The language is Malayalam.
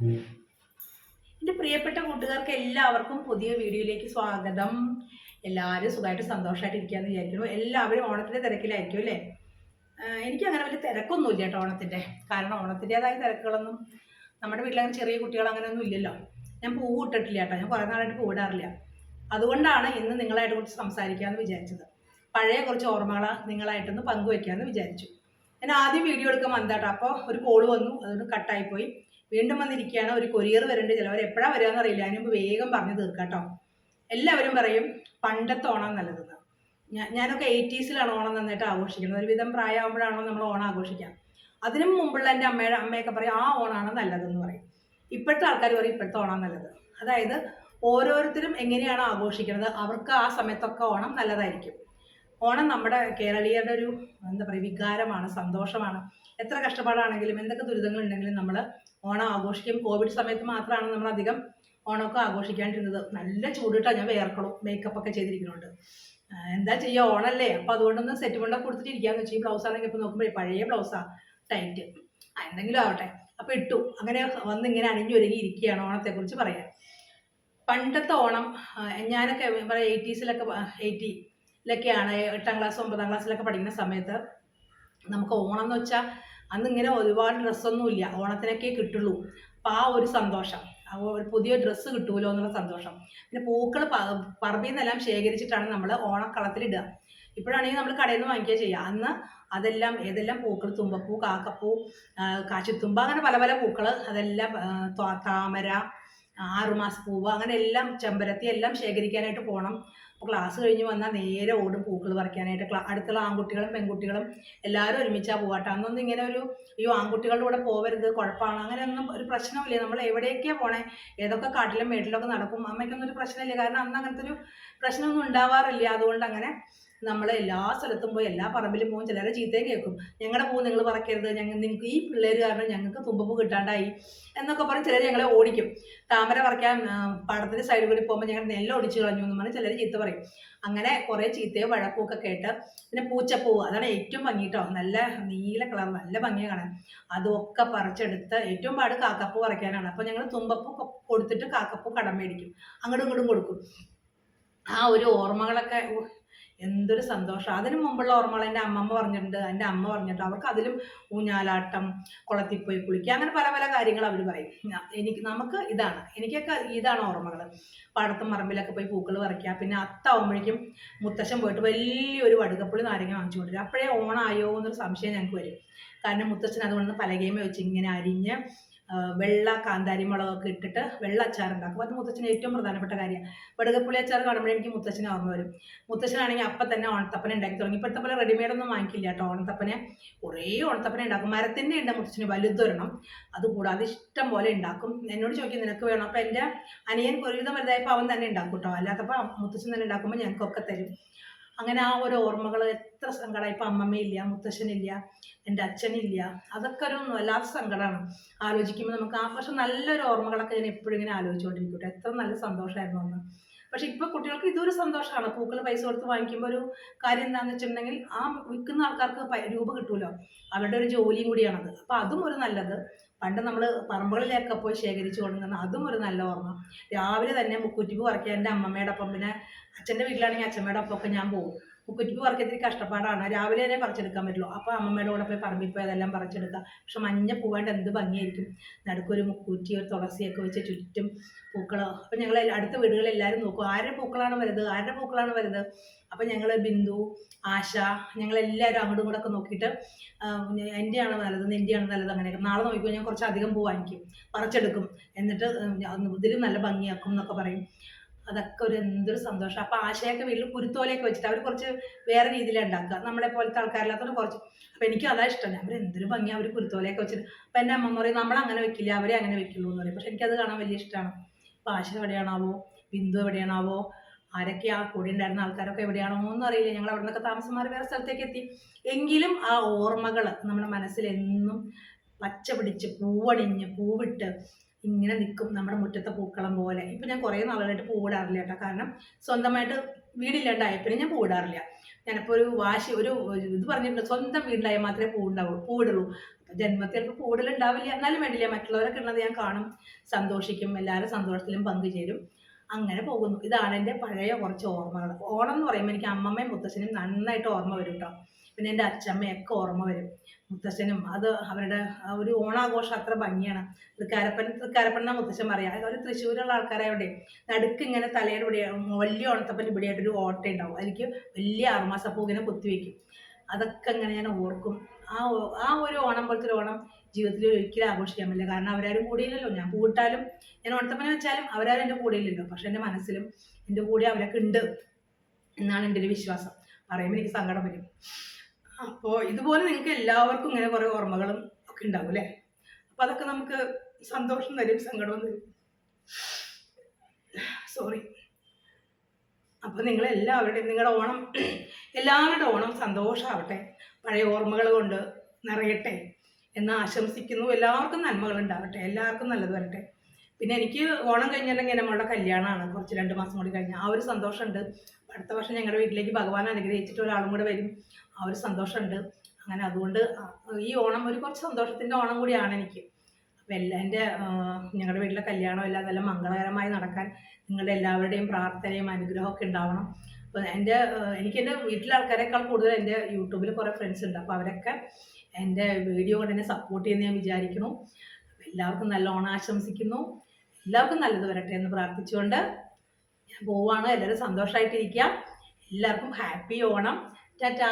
എന്റെ പ്രിയപ്പെട്ട കൂട്ടുകാർക്ക് എല്ലാവർക്കും പുതിയ വീഡിയോയിലേക്ക് സ്വാഗതം. എല്ലാവരും സുഖമായിട്ട് സന്തോഷമായിട്ട് ഇരിക്കാന്ന് വിചാരിക്കുന്നു. എല്ലാവരും ഓണത്തിന്റെ തിരക്കിലായിരിക്കും അല്ലേ? എനിക്ക് അങ്ങനെ വലിയ തിരക്കൊന്നുമില്ല കേട്ടോ ഓണത്തിന്റെ കാരണം ഓണത്തിന്റെതായ തിരക്കുകളൊന്നും നമ്മുടെ വീട്ടിലങ്ങനെ ചെറിയ കുട്ടികൾ അങ്ങനെയൊന്നും ഇല്ലല്ലോ. ഞാൻ പൂവ് ഇട്ടിട്ടില്ല കേട്ടോ. ഞാൻ കുറേ നാളായിട്ട് പൂവിടാറില്ല അതുകൊണ്ടാണ് ഇന്ന് നിങ്ങളായിട്ട് കുറച്ച് സംസാരിക്കാമെന്ന് വിചാരിച്ചത്. പഴയ കുറച്ച് ഓർമ്മകൾ നിങ്ങളായിട്ടൊന്ന് പങ്കുവെക്കാമെന്ന് വിചാരിച്ചു. ഞാൻ ആദ്യം വീഡിയോ എടുക്കാൻ വന്നതാട്ടോ. അപ്പോൾ ഒരു കോൾ വന്നു. അതുകൊണ്ട് കട്ടായിപ്പോയി. വീണ്ടും വന്നിരിക്കുകയാണ്. ഒരു കൊറിയർ വരേണ്ടത് ചിലവർ എപ്പോഴാണ് വരികയെന്ന് അറിയില്ല. അതിന് വേഗം പറഞ്ഞു തീർക്കാട്ടോ എല്ലാവരും പറയും പണ്ടത്തെ ഓണം നല്ലതെന്ന്. ഞാൻ ഞാനൊക്കെ എയ്റ്റീസിലാണ് ഓണം നന്നായിട്ട് ആഘോഷിക്കുന്നത്. ഒരുവിധം പ്രായമാകുമ്പോഴാണോ നമ്മൾ ഓണം ആഘോഷിക്കാം. അതിനും മുമ്പുള്ള എന്റെ അമ്മയുടെ അമ്മയൊക്കെ പറയും ആ ഓണമാണ് നല്ലതെന്ന് പറയും. ഇപ്പോഴത്തെ ആൾക്കാർ പറയും ഇപ്പോഴത്തെ ഓണം നല്ലത്. അതായത് ഓരോരുത്തരും എങ്ങനെയാണ് ആഘോഷിക്കുന്നത്? അവർക്ക് ആ സമയത്തൊക്കെ ഓണം നല്ലതായിരിക്കും. ഓണം നമ്മുടെ കേരളീയരുടെ ഒരു എന്താ പറയുക വികാരമാണ് സന്തോഷമാണ്. എത്ര കഷ്ടപ്പാടാണെങ്കിലും എന്തൊക്കെ ദുരിതങ്ങൾ ഉണ്ടെങ്കിലും നമ്മൾ ഓണം ആഘോഷിക്കും. കോവിഡ് സമയത്ത് മാത്രമാണ് നമ്മൾ അധികം ഓണമൊക്കെ ആഘോഷിക്കാണ്ടിരുന്നത്. നല്ല ചൂടിട്ടാണ് ഞാൻ വേർക്കണം മേക്കപ്പ് ഒക്കെ ചെയ്തിരിക്കുന്നുണ്ട്. എന്താ ചെയ്യുക ഓണല്ലേ? അപ്പോൾ അതുകൊണ്ടൊന്ന് സെറ്റ് കൊണ്ടൊക്കെ കൊടുത്തിട്ട് ഇരിക്കാന്ന് വെച്ചാൽ ഈ ബ്ലൗസ് ആണെങ്കിൽ ഇപ്പോൾ നോക്കുമ്പോൾ പഴയ ബ്ലൗസാണ് ടൈറ്റ് എന്തെങ്കിലും ആവട്ടെ. അപ്പോൾ ഇട്ടു. അങ്ങനെ വന്ന് ഇങ്ങനെ അണിഞ്ഞൊരുങ്ങി ഇരിക്കുകയാണ് ഓണത്തെക്കുറിച്ച് പറയാൻ. പണ്ടത്തെ ഓണം ഞാനൊക്കെ പറയാം എയ്റ്റീസിലൊക്കെ എയ്റ്റിയിലൊക്കെയാണ് എട്ടാം ക്ലാസ് ഒമ്പതാം ക്ലാസ്സിലൊക്കെ പഠിക്കുന്ന സമയത്ത് നമുക്ക് ഓണം എന്ന് വെച്ചാൽ അന്ന് ഇങ്ങനെ ഒരുപാട് ഡ്രസ്സൊന്നുമില്ല ഓണത്തിനൊക്കെ കിട്ടുള്ളൂ. അപ്പം ആ ഒരു സന്തോഷം. ഒരു പുതിയ ഡ്രസ്സ് കിട്ടുമല്ലോ എന്നുള്ള സന്തോഷം. പിന്നെ പൂക്കൾ പറമ്പിൽ നിന്നെല്ലാം ശേഖരിച്ചിട്ടാണ് നമ്മൾ ഓണക്കളത്തിലിടുക ഇപ്പോഴാണെങ്കിൽ നമ്മൾ കടയിൽ നിന്ന് വാങ്ങിക്കുക ചെയ്യുക അന്ന് അതെല്ലാം ഏതെല്ലാം പൂക്കൾ തുമ്പപ്പൂ കാക്കപ്പൂ കാച്ചിത്തുമ്പ അങ്ങനെ പല പല പൂക്കൾ അതെല്ലാം താമര ആറുമാസ പൂവ് അങ്ങനെ എല്ലാം ചെമ്പരത്തി എല്ലാം ശേഖരിക്കാനായിട്ട് പോകണം അപ്പോൾ ക്ലാസ് കഴിഞ്ഞ് വന്നാൽ നേരെ ഓടും പൂക്കൾ പറിക്കാനായിട്ട്. അടുത്തുള്ള ആൺകുട്ടികളും പെൺകുട്ടികളും എല്ലാവരും ഒരുമിച്ചാണ് പോകട്ടെ അന്നൊന്നും ഇങ്ങനെ ഒരു അയ്യോ ആൺകുട്ടികളുടെ കൂടെ പോവരുത് കുഴപ്പമാണ് അങ്ങനെയൊന്നും ഒരു പ്രശ്നമില്ല നമ്മൾ എവിടേക്കാണ് പോണേ? ഏതൊക്കെ കാട്ടിലും മേട്ടിലൊക്കെ നടക്കും. അമ്മയ്ക്കൊന്നും ഒരു പ്രശ്നമില്ല. കാരണം അന്ന് അങ്ങനത്തെ ഒരു പ്രശ്നമൊന്നും ഉണ്ടാവാറില്ല. അതുകൊണ്ട് അങ്ങനെ നമ്മൾ എല്ലാ സ്ഥലത്തും പോയി എല്ലാ പറമ്പിലും പോകും ചിലരെ ചീത്തയും കേൾക്കും. ഞങ്ങളുടെ പൂ നിങ്ങൾ പറക്കരുത് ഞങ്ങൾ നിങ്ങൾക്ക് ഈ പിള്ളേർ കാരണം ഞങ്ങൾക്ക് തുമ്പപ്പൂ കിട്ടാണ്ടായി എന്നൊക്കെ പറഞ്ഞ് ചിലർ ഞങ്ങളെ ഓടിക്കും. താമര പറിക്കാൻ പടത്തിന്റെ സൈഡിൽ കൂടി പോകുമ്പോൾ ഞങ്ങൾ നെല്ല് ഒടിച്ചു കളഞ്ഞു എന്ന് പറഞ്ഞ് ചിലർ ചീത്ത പറയും. അങ്ങനെ കുറേ ചീത്തയോ വഴക്കും ഒക്കെ കേട്ട് പിന്നെ പൂച്ചപ്പൂവ് അതാണ് ഏറ്റവും ഭംഗിട്ടോ നല്ല നീല കളർ നല്ല ഭംഗിയാണ് കാണാൻ. അതൊക്കെ പറിച്ചെടുത്ത് ഏറ്റവും പാട് കാക്കപ്പൂ പറിക്കാനാണ്. അപ്പോൾ ഞങ്ങൾ തുമ്പപ്പൂ കൊടുത്തിട്ട് കാക്കപ്പൂ കടം മേടിക്കും. അങ്ങോട്ടും ഇങ്ങോട്ടും കൊടുക്കും. ആ ഒരു ഓർമ്മകളൊക്കെ എന്തൊരു സന്തോഷം. അതിനു മുമ്പുള്ള ഓർമ്മകൾ എന്റെ അമ്മമ്മ പറഞ്ഞിട്ടുണ്ട്. എന്റെ അമ്മ പറഞ്ഞിട്ടുണ്ട്. അവർക്ക് അതിലും ഊഞ്ഞാലാട്ടം കുളത്തിൽ പോയി കുളിക്കുക അങ്ങനെ പല പല കാര്യങ്ങൾ അവർ പറയും. എനിക്ക് നമുക്ക് ഇതാണ്. എനിക്കൊക്കെ ഇതാണ് ഓർമ്മകൾ പാടത്തും മറമ്പിലൊക്കെ പോയി പൂക്കൾ പറിക്കുക. പിന്നെ അത്താവുമ്പോഴേക്കും മുത്തശ്ശൻ പോയിട്ട് വലിയൊരു വടുകപ്പുളി നാരങ്ങ വാങ്ങിച്ചു കൊണ്ടുവരും അപ്പോഴേ ഓണായോ എന്നൊരു സംശയം ഞങ്ങൾക്ക് വരും. കാരണം മുത്തച്ഛൻ അതുകൊണ്ട് പലകേമ വെച്ച് ഇങ്ങനെ അരിഞ്ഞ് വെള്ള കാന്താരി മുളകൊക്കെ ഇട്ടിട്ട് വെള്ള അച്ചാർ ഉണ്ടാക്കും. അത് മുത്തച്ഛന് ഏറ്റവും പ്രധാനപ്പെട്ട കാര്യം വെടുകപ്പുളി അച്ചാർ കാണുമ്പോഴേ എനിക്ക് മുത്തച്ഛനെ ഓർമ്മ വരും. മുത്തച്ഛനാണെങ്കിൽ അപ്പം തന്നെ ഓണത്തപ്പന ഉണ്ടാക്കി തുടങ്ങി. ഇപ്പോഴത്തെ പോലെ റെഡിമെയ്ഡ് ഒന്നും വാങ്ങിക്കില്ല കേട്ടോ ഓണത്തപ്പനെ. കുറേ ഓണത്തപ്പന ഉണ്ടാക്കും. മരത്തിന്റെ ഉണ്ട് മുത്തച്ഛന് വലുതൊരെണ്ണം. അതുകൂടാതെ ഇഷ്ടം പോലെ ഉണ്ടാക്കും. എന്നോട് ചോദിക്കും നിനക്ക് വേണം? അപ്പം എന്റെ അനിയൻ ഒരുവിധം വലുതായപ്പോൾ അവൻ തന്നെ ഉണ്ടാക്കും കേട്ടോ. അല്ലാത്തപ്പോൾ മുത്തച്ഛൻ തന്നെ ഉണ്ടാക്കുമ്പോൾ ഞങ്ങൾക്കൊക്കെ തരും. അങ്ങനെ ആ ഒരു ഓർമ്മകൾ എത്ര സങ്കടം ഇപ്പം അമ്മമ്മയില്ല മുത്തശ്ശനില്ല എന്റെ അച്ഛനില്ല. അതൊക്കെ ഒരു വല്ലാത്ത സങ്കടമാണ്. ആലോചിക്കുമ്പോൾ നമുക്ക് ആ പക്ഷെ നല്ലൊരു ഓർമ്മകളൊക്കെ ഞാൻ എപ്പോഴും ഇങ്ങനെ ആലോചിച്ചുകൊണ്ടിരിക്കട്ടെ എത്ര നല്ല സന്തോഷമായിരുന്നു അന്ന്. പക്ഷെ ഇപ്പോൾ കുട്ടികൾക്ക് ഇതൊരു സന്തോഷമാണ്. പൂക്കൾ പൈസ കൊടുത്ത് വാങ്ങിക്കുമ്പോൾ ഒരു കാര്യം എന്താണെന്ന് വെച്ചിട്ടുണ്ടെങ്കിൽ ആ വിൽക്കുന്ന ആൾക്കാർക്ക് രൂപ കിട്ടുമല്ലോ അവരുടെ ഒരു ജോലിയും കൂടിയാണത്. അപ്പോൾ അതും ഒരു നല്ലത്. പണ്ട് നമ്മൾ പറമ്പുകളിലൊക്കെ പോയി ശേഖരിച്ചു കൊണ്ടുവന്ന അതും ഒരു നല്ല ഓർമ്മ. രാവിലെ തന്നെ മുക്കുറ്റിപ്പ് പറിക്കാൻ എന്റെ അമ്മമ്മയുടെ ഒപ്പം പിന്നെ അച്ഛന്റെ വീട്ടിലാണെങ്കിൽ അച്ഛമ്മയുടെ ഒപ്പം ഒക്കെ ഞാൻ പോകും മുക്കുറ്റിപ്പ് പറിക്കാൻ ഇത്തിരി കഷ്ടപ്പാടാണ്. രാവിലെ തന്നെ പറിച്ചെടുക്കാൻ പറ്റുള്ളൂ. അപ്പോൾ അമ്മമ്മയുടെ കൂടെ പോയി പറമ്പിൽ പോയി അതെല്ലാം പറിച്ചെടുക്കാം പക്ഷെ മഞ്ഞ പൂവേണ്ട എന്ത് ഭംഗിയായിരിക്കും. നടുക്കൊരു മുക്കൂറ്റി ഒരു തുളസിയൊക്കെ വെച്ച് ചുറ്റും പൂക്കൾ അപ്പോൾ ഞങ്ങൾ അടുത്ത വീടുകളിൽ എല്ലാവരും നോക്കും. ആരുടെ പൂക്കളാണ് വരുന്നത് ആരുടെ പൂക്കളാണ് വരുന്നത് അപ്പോൾ ഞങ്ങൾ ബിന്ദു ആശ ഞങ്ങളെല്ലാവരും അങ്ങോട്ടും കൂടെ ഒക്കെ നോക്കിയിട്ട് എന്റെയാണ് നല്ലത്? നിന്റെയാണ് നല്ലത്? അങ്ങനെയൊക്കെ. നാളെ നോക്കിക്കോ ഞാൻ കുറച്ച് അധികം പൂ വാങ്ങിക്കും പറിച്ചെടുക്കും എന്നിട്ട് ഇതിലും നല്ല ഭംഗിയാക്കും എന്നൊക്കെ പറയും. അതൊക്കെ ഒരു എന്തൊരു സന്തോഷം. അപ്പൊ ആശയൊക്കെ വീട്ടിൽ കുരുത്തോലയൊക്കെ വെച്ചിട്ട് അവർ കുറച്ച് വേറെ രീതിയിലാണ് ഉണ്ടാക്കുക നമ്മളെ പോലത്തെ ആൾക്കാരില്ലാത്തവർ കുറച്ച്. അപ്പൊ എനിക്ക് അതാ ഇഷ്ടം. അവർ എന്തൊരു ഭംഗി അവർ കുരുത്തോലയൊക്കെ വെച്ചിട്ട്. അപ്പൊ എന്റെ അമ്മ പറയും നമ്മൾ അങ്ങനെ വെക്കില്ല. അവരെ അങ്ങനെ വെക്കുള്ളൂ എന്ന് പറയും. പക്ഷെ എനിക്കത് കാണാൻ വലിയ ഇഷ്ടമാണ് അപ്പൊ ആശ എവിടെയാണാവോ? ബിന്ദു എവിടെയാണാവോ? ആരൊക്കെ ആ കൂടെ ഉണ്ടായിരുന്ന ആൾക്കാരൊക്കെ എവിടെയാണോ എന്ന് അറിയില്ല. ഞങ്ങൾ അവിടെ നിന്നൊക്കെ താമസം മാറി വേറെ സ്ഥലത്തേക്ക് എത്തി. എങ്കിലും ആ ഓർമ്മകൾ നമ്മുടെ മനസ്സിൽ എന്നും പച്ച പിടിച്ച് പൂവണിഞ്ഞ് പൂവിട്ട് ഇങ്ങനെ നിൽക്കും നമ്മുടെ മുറ്റത്തെ പൂക്കളം പോലെ. ഇപ്പം ഞാൻ കുറേ നാളുകളായിട്ട് പൂവിടാറില്ല കേട്ടോ. കാരണം സ്വന്തമായിട്ട് വീടില്ലാണ്ടായ പിന്നെ ഞാൻ പൂവിടാറില്ല ഞാനിപ്പോൾ ഒരു വാശി ഒരു ഇത് പറഞ്ഞിട്ടുണ്ട് സ്വന്തം വീടിലായാൽ മാത്രമേ പൂവുണ്ടാവുള്ളൂ പൂവിടുള്ളൂ ജന്മത്തിൽ ചിലപ്പോൾ പൂവിടലുണ്ടാവില്ല. എന്നാലും വേണ്ടില്ല മറ്റുള്ളവരൊക്കെ ഉള്ളത് ഞാൻ കാണും സന്തോഷിക്കും എല്ലാവരും സന്തോഷത്തിലും പങ്കുചേരും. അങ്ങനെ പോകുന്നു. ഇതാണ് എന്റെ പഴയ കുറച്ച് ഓർമ്മകൾ. ഓണം എന്ന് പറയുമ്പോൾ എനിക്ക് അമ്മമ്മയും മുത്തശ്ശനും നന്നായിട്ട് ഓർമ്മ വരും കേട്ടോ പിന്നെ എന്റെ അച്ഛമ്മയൊക്കെ ഓർമ്മ വരും. മുത്തശ്ശനും അത് അവരുടെ ഒരു ഓണാഘോഷം അത്ര ഭംഗിയാണ്. തൃക്കാരപ്പൻ തൃക്കാരപ്പൻ മുത്തശ്ശൻ പറയാം. അവർ തൃശ്ശൂരുള്ള ആൾക്കാരായോടെ നടുക്ക് ഇങ്ങനെ തലയുടെ ഇവിടെ വലിയ ഓണത്തപ്പൻ ഇവിടെയായിട്ടൊരു ഓട്ട ഉണ്ടാവും അതിലേക്ക് വലിയ ആറുമാസപ്പൂ ഇങ്ങനെ കുത്തിവെക്കും. അതൊക്കെ ഇങ്ങനെ ഞാൻ ഓർക്കും. ആ ആ ഒരു ഓണം പോലത്തെ ഓണം ജീവിതത്തിൽ ഒരിക്കലും ആഘോഷിക്കാൻ പറ്റില്ല. കാരണം അവരാരും കൂടിയില്ലല്ലോ. ഞാൻ പൂട്ടാലും ഞാൻ ഓണത്തപ്പനെ വെച്ചാലും അവരാരും എന്റെ കൂടെയില്ലല്ലോ. പക്ഷെ എന്റെ മനസ്സിലും എന്റെ കൂടെ അവരൊക്കെ ഉണ്ട് എന്നാണ് എന്റെ ഒരു വിശ്വാസം. പറയുമ്പോൾ എനിക്ക് സങ്കടം വരും. അപ്പോൾ ഇതുപോലെ നിങ്ങൾക്ക് എല്ലാവർക്കും ഇങ്ങനെ കുറേ ഓർമ്മകളും ഒക്കെ ഉണ്ടാവും അല്ലേ? അപ്പം അതൊക്കെ നമുക്ക് സന്തോഷം തരും സങ്കടവും തരും. സോറി അപ്പോൾ നിങ്ങളെല്ലാവരുടെയും നിങ്ങളുടെ ഓണം എല്ലാവരുടെ ഓണം സന്തോഷമാവട്ടെ പഴയ ഓർമ്മകൾ കൊണ്ട് നിറയട്ടെ എന്ന് ആശംസിക്കുന്നു. എല്ലാവർക്കും നന്മകൾ ഉണ്ടാവട്ടെ. എല്ലാവർക്കും നല്ലത് വരട്ടെ. പിന്നെ എനിക്ക് ഓണം കഴിഞ്ഞിട്ടുണ്ടെങ്കിൽ നമ്മളുടെ കല്യാണമാണ്. കുറച്ച് രണ്ട് മാസം കൂടി കഴിഞ്ഞ്. ആ ഒരു സന്തോഷമുണ്ട്. അടുത്ത വർഷം ഞങ്ങളുടെ വീട്ടിലേക്ക് ഭഗവാൻ അനുഗ്രഹിച്ചിട്ട് ഒരാളും കൂടെ വരും. ആ ഒരു സന്തോഷമുണ്ട്. അങ്ങനെ അതുകൊണ്ട് ഈ ഓണം ഒരു കുറച്ച് സന്തോഷത്തിന്റെ ഓണം കൂടിയാണ് എനിക്ക്. അപ്പം എല്ലാ എന്റെ ഞങ്ങളുടെ വീട്ടിലെ കല്യാണം എല്ലാം നല്ല മംഗളകരമായി നടക്കാൻ നിങ്ങളുടെ എല്ലാവരുടെയും പ്രാർത്ഥനയും അനുഗ്രഹമൊക്കെ ഉണ്ടാവണം. അപ്പോൾ എന്റെ എനിക്ക് എന്റെ വീട്ടിലെ ആൾക്കാരെക്കാൾ കൂടുതൽ എന്റെ യൂട്യൂബിൽ കുറേ ഫ്രണ്ട്സ് ഉണ്ട്. അപ്പോൾ അവരൊക്കെ എന്റെ വീഡിയോ കൊണ്ട് എന്നെ സപ്പോർട്ട് ചെയ്യുന്ന ഞാൻ വിചാരിക്കുന്നു. എല്ലാവർക്കും നല്ല ഓണം ആശംസിക്കുന്നു. എല്ലാവർക്കും നല്ലത് വരട്ടെ എന്ന് പ്രാർത്ഥിച്ചുകൊണ്ട് ഞാൻ പോവാണ്. എല്ലാവരും സന്തോഷമായിട്ടിരിക്കുക എല്ലാവർക്കും ഹാപ്പി ഓണം. ടാറ്റാ.